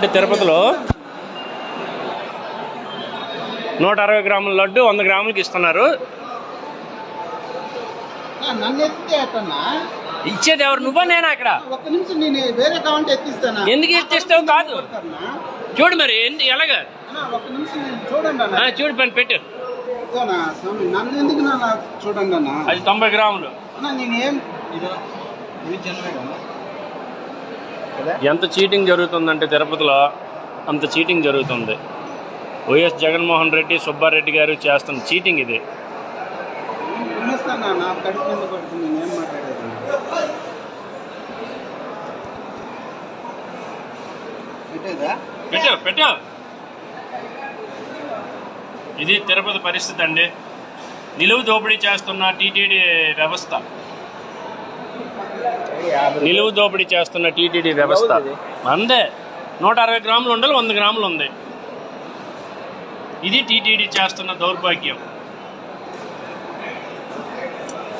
జరుగుతుందంటే తిరుపతిలో నూట అరవై గ్రాముల లడ్డు వంద గ్రాములకి ఇస్తున్నారు. ఇచ్చేది ఎవరు? నువ్వా నేను అక్కడ ఒక్క నిమిషం నేను వేరే కావాలంటే ఎత్తిస్తానా? ఎందుకు ఎత్తిస్తావు? కాదు. అన్నా చూడు మరి ఎందు ఎలాగా? చూడు పని పెట్టు. ఎందుకు చూడండి అది తొంభై గ్రాములు. అన్న నేనేం ఇదో ఇది జనమే కదా కదా ఎంత చీటింగ్ జరుగుతుందంటే తిరుపతిలో అంత చీటింగ్ జరుగుతుంది. వైఎస్ జగన్మోహన్ రెడ్డి సుబ్బారెడ్డి గారు చేస్తున్న చీటింగ్ ఇది. పెట్టు పెట్టు ఇది తిరుపతి పరిస్థితి అండి. నిలువు దోపిడీ చేస్తున్న టీటీడీ వ్యవస్థ. నిలువు దోపిడీ చేస్తున్న టీటీడీ వ్యవస్థ. అందే నూట అరవై గ్రాములు ఉండాలి వంద గ్రాములు ఉంది. ఇది టీటీడీ చేస్తున్న దౌర్భాగ్యం.